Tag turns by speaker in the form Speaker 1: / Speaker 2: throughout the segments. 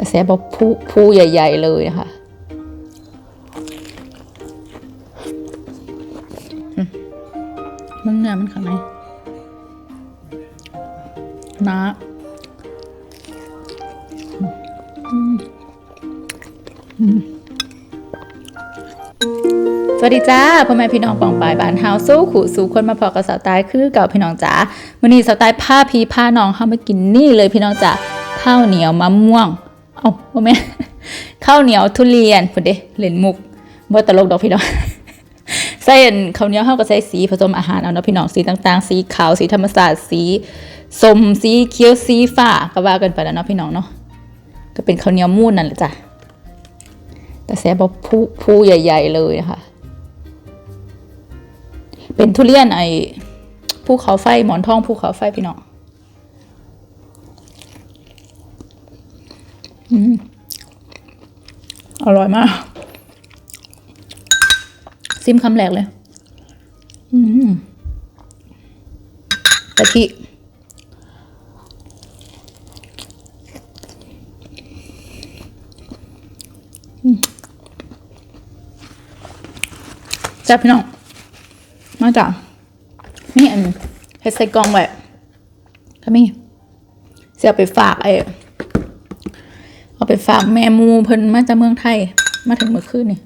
Speaker 1: แต่แซ่บแบบผู้ผู้ใหญ่ ๆ เลยนะคะมมึงเนื้อมันข้างในนะสวัสดีจ้าพ่อแม่พี่น้องปองปายบ้านเฮาสู้ขู่สู่คนมาพอกับสาวตายคือเก่าพี่น้องจ๋าวันนี้สาวตายผ้าพีผ้าน้องเข้ามากินนี่เลยพี่น้องจ๋าข้าวเหนียวมะม่วง เอ้าพ่อแม่ข้าวเหนียวทุเรียนพุ่นเด้เล่นมุกบ่ตลกดอกพี่น้องใส่อันข้าวเหนียวเฮาก็ใส่สีผสมอาหารเอาเนาะพี่น้องสีต่างๆ สีขาวสีธรรมศาสตร์สีส้มสีเขียวสีฟ้าก็ว่ากันไปแล้วเนาะพี่น้องเนาะก็เป็นข้าวเหนียวมูนนั่นแหละจ้ะแต่แซ่บผู้ผู้ใหญ่ ๆ เลยนะคะเป็นทุเรียนไอ้ภูเขาไฟหมอนทองภูเขาไฟพี่น้อง อร่อยมาก ซิมคำแรกเลย อืมกะทิแซ่บพี่น้อง มาจ้ะนี่อันเฮ็ดใส่กล่องไว้ก็มีเสียไปฝากไอ้ ไปฝากแม่มูเพิ่นมาจากเมืองไทย มาถึงเมื่อคืนนี่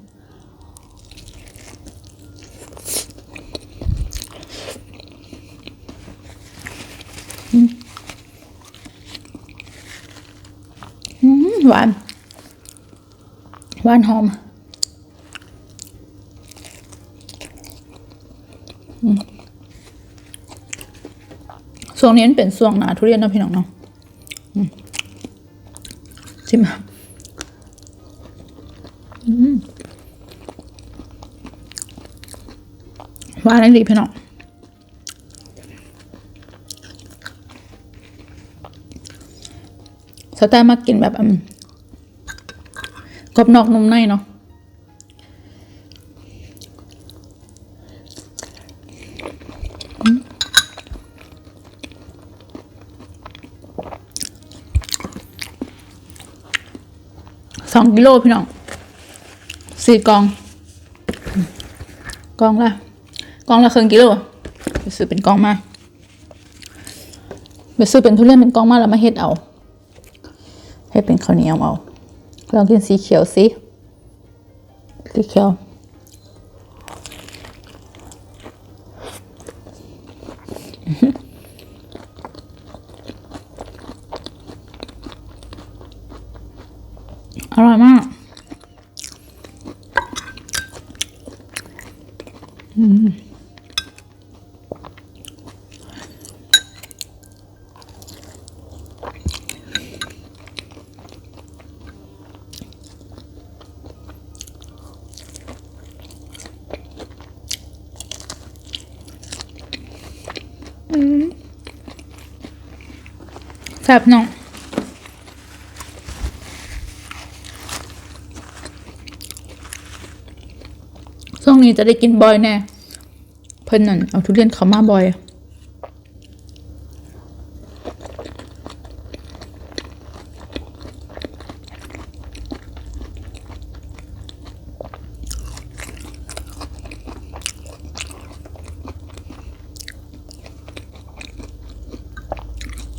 Speaker 1: อืมอืมหวาน หวานหอมช่วงนี้เป็นช่วงหนาทุเรียนนะพี่น้องเนาะ อืมชิมอ่าอะไรดีพี่น้องสไตล์มากินแบบกรอบนอกนุ่มในเนาะ กิโลพี่น้องสี่กอง กองละกองละครึ่งกิโลไปซื้อเป็นกองมาไปซื้อเป็นทุเรียนเป็นกองมาแล้วมาเฮ็ดเอาให้เป็นข้าวเหนียวเอาลองกินสีเขียวสิสีเขียว อร่อยมาก แซ่บเนาะ ช่วงนี้จะได้กินบ่อยแน่เพิ่นนั่นเอาทุเรียนเขามาบ่อย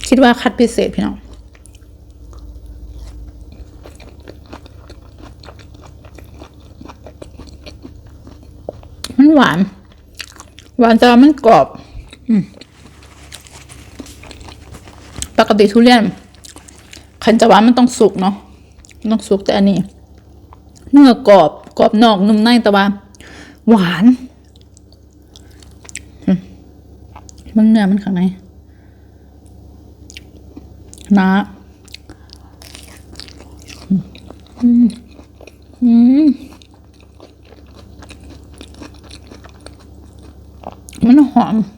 Speaker 1: คิดว่าคัดพิเศษพี่น้อง มันหวาน หวานแต่ว่ามันกรอบอปกติทุเรียนคันจะหวานมันต้องสุกเนาะต้องสุกแต่อันนี้ เนื้อกรอบกรอบนอกนุ่มในแต่ว่าหวานมมันเนื้อมันข้างในนะอืมอืม มันหอม อ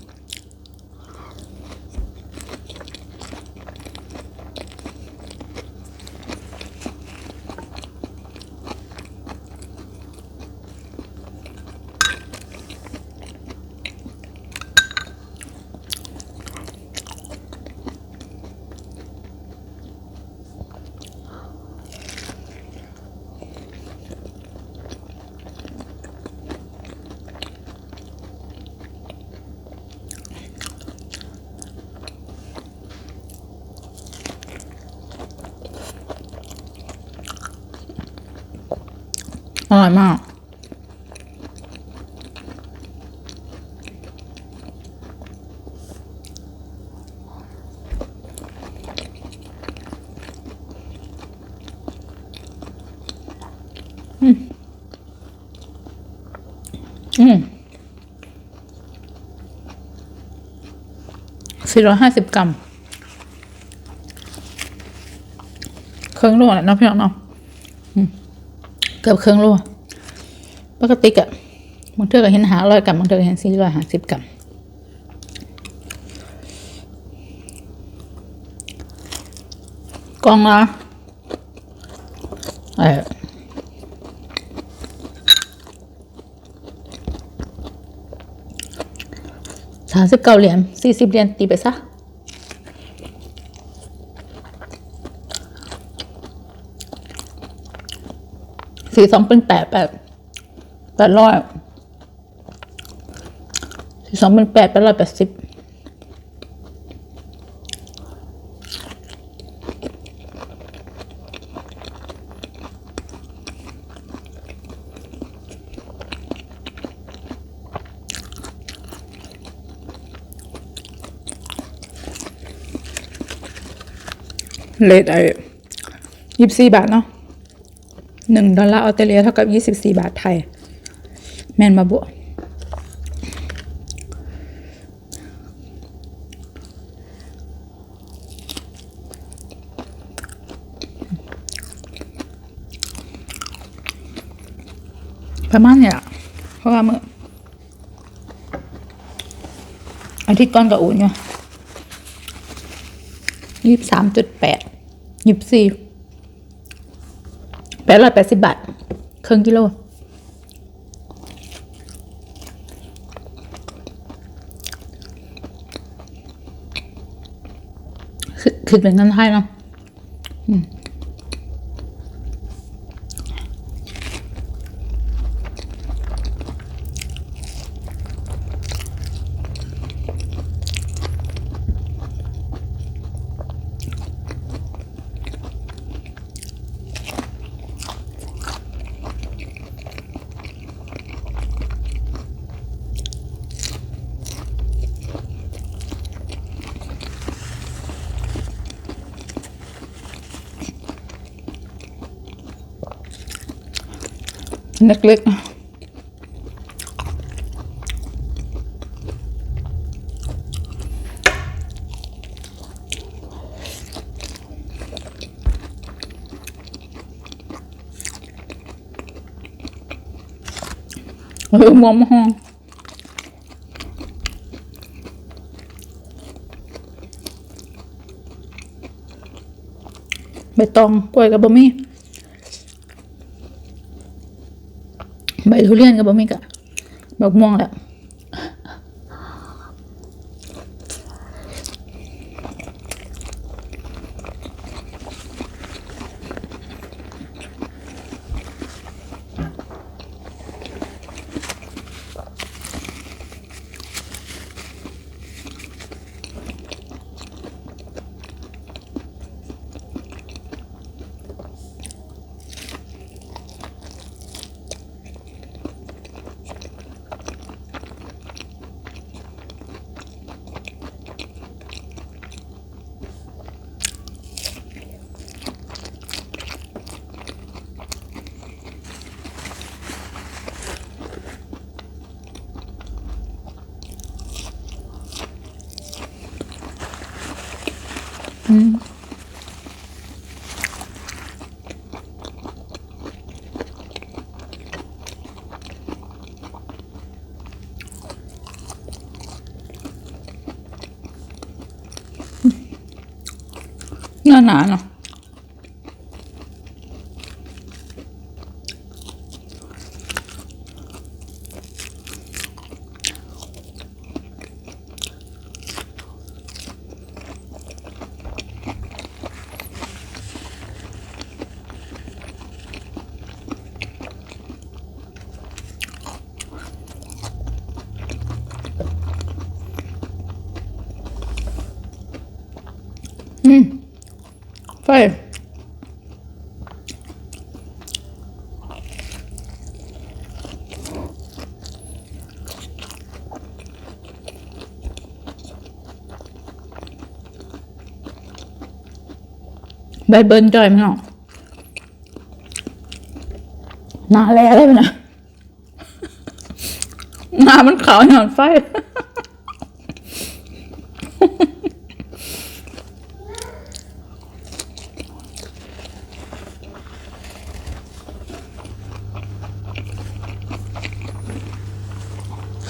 Speaker 1: อร่อยมากอืมสี่ร้อยห้าสิบกรัมเครื่องโลแหละเนาะพี่น้องเนาะ กือบเครื่องโลปกติอะบางเทื่อก็เห็นหาร้อยกรัมบางเทื่อกเห็นสี่ร้อยห้าสิบกรัมกล่องละเออสามสิบเก้าเหรียญสี่สิบเหรียญตีไปซะ สี่สองเป็นแปดแปดแปดร้อยสี่สองเป็นแปดแปดร้อยแปดสิบเลทไอ้ยี่สิบสี่บาทเนาะ หนึ่งดอลลาร์ออสเตรเลียเท่ากับยี่สิบสี่บาทไทย แมนมาบวกประมาณเนี่ยเพราะว่าเมื่ออาทิตย์ก่อนกับอุ่นอยู่ยี่สิบสามจุดแปดยี่สิบสี่ แปดร้อยแปดสิบบาทครึ่งกิโลคือเป็นเงินไทยเนาะอืม เล็กๆเออมอมห้องใบตองกล้วยกับบะหมี่ใบ ทุเรียนกับบะหมี่กะบักม่วงแหละ นื้อหนาเนาะ อืไฟใบเบิร์นจอยมั้งหนาแล้วเลยนะหนามันขาวหย่อนไฟ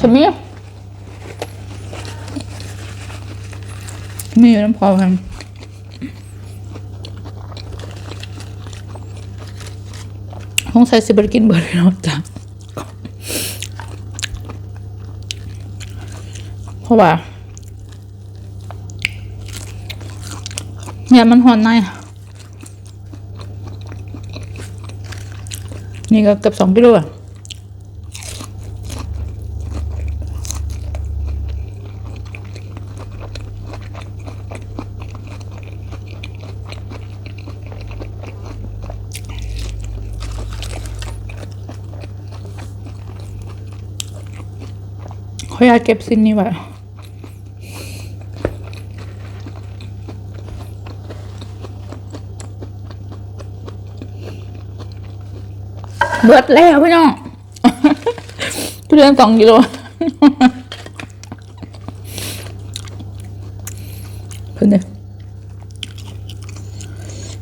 Speaker 1: ขมิ้มีน้ำพอกันห้องใส่สิบริกินเบอร์เลยเนาะจ้ะเพราะว่าเนี่ยมันหอนในนี่ก็เกือบสองกิโลอะ เขาอยากเก็บสิ่งนี้ไว้เบิดแล้วพี่น้องทุเรียนสองกิโลเพิ่อนเด้อ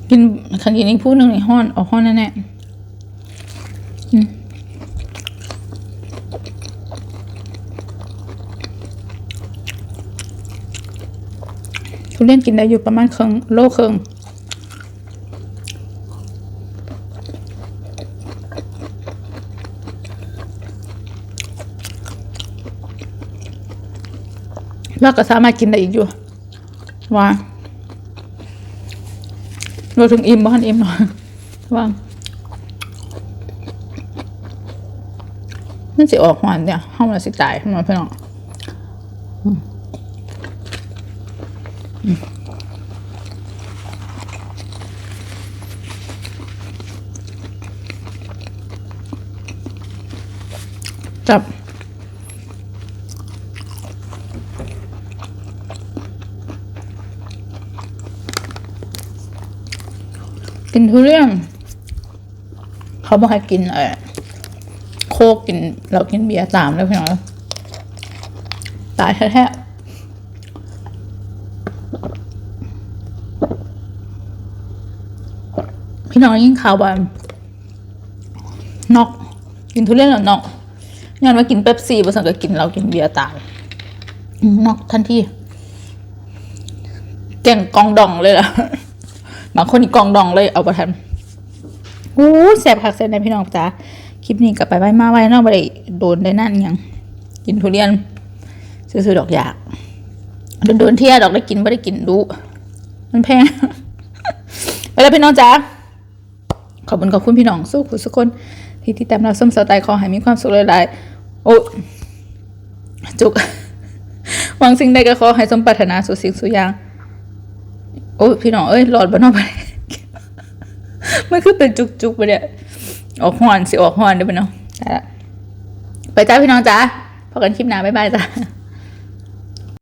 Speaker 1: กินขันกินอีกพูดหนึ่งในี่ห้อนออกห้อนแน่ๆ ทุเรียนกินได้อยู่ประมาณครึ่งโลครึ่งแล้วก็สามารถกินได้อีกอยู่ ว่าเราถึงอิ่มบ้านอิ่มหน่อยว่านั่นสิออกหวานเนี่ยห้องเราสิจ่ายห้องเราเพื่อนอง จับกินทุเรียนเขาบอกให้กินเออโคกกิน เรากินเบียร์ตามแล้วพี่น้องตายแท้ๆ น้องยิ่งข่าวบานนอก กินทุเรียนแล้วนอกงานว่ากินเป๊ปซี่บริษัทก็กินเรากินเบียร์ตายนอกทันทีแก่งกองดองเลยล่ะบางคนอีกกองดองเลยเอาไปทันโอ้แสบคักแสบในพี่น้องจ้าคลิปนี้กลับไปไว้มาไว้นอกไปได้โดนได้นั่นยังกินทุเรียนซื้อดอกอยากโดนๆเที่ยดอกได้กินไม่ได้กินดู มันแพงไปแล้วพี่น้องจ้า ขอบคุณขอบคุณพี่น้องสู้คุสุกคนที่ที่ตามเราส้มสไตล์ขอให้มีความสุขหลายๆโอ้จุกหวังสิ่งใดก็ขอให้สมปรารถนาสุสิ่งสุอย่างโอ้พี่น้องเอ้ยหลอดบ้านอกไปมันคือเป็นจุกๆไปเนี่ยออกหอนสิออกหอนเดี๋ยวไปเนาะไปจ้าพี่น้องจ้าพบกันคลิปหน้าบ๊ายบายจ้า